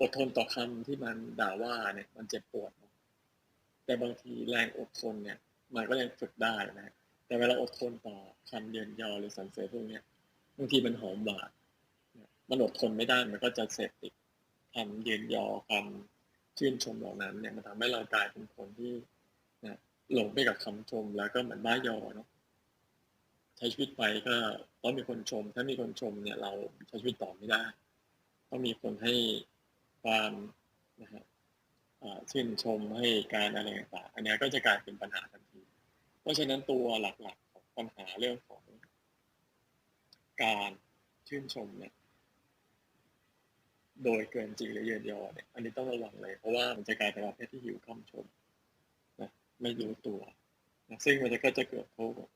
อดทนต่อคำที่มันด่าว่าเนี่ย มันเจ็บปวด แต่บางทีแรงอดทนเนี่ย มันก็ยังฝึกได้นะแต่เวลาอดทนต่อคำเยินยอหรือสรรเสริญพวกเนี้ยบางทีมันหอมหวานมันอดทนไม่ได้มันก็จะเสพติดคำเยินยอคำชื่นชมเหล่านั้นเนี่ยมันทำให้เรากลายเป็นคนที่นะหลงไปกับคำชมแล้วก็เหมือนบ้ายอเนาะใช้ชีวิตไปก็ต้องมีคนชม ถ้ามีคนชมเนี่ย เราใช้ชีวิตต่อไม่ได้ ต้องมีคนให้ ความนะฮะชื่นชมให้การอะไรต่างๆอันนี้ก็จะกลายเป็นปัญหาทันที เพราะฉะนั้นตัวหลักๆของปัญหาเรื่องของการชื่นชมเนี่ยโดยเกินจริงหรือเยินยอเนี่ยอันนี้ต้องระวังเลย เพราะว่ามันจะกลายเป็นประเภทที่หิวคำชมนะไม่รู้ตัวนะซึ่งมันจะก็จะเกิดโทษ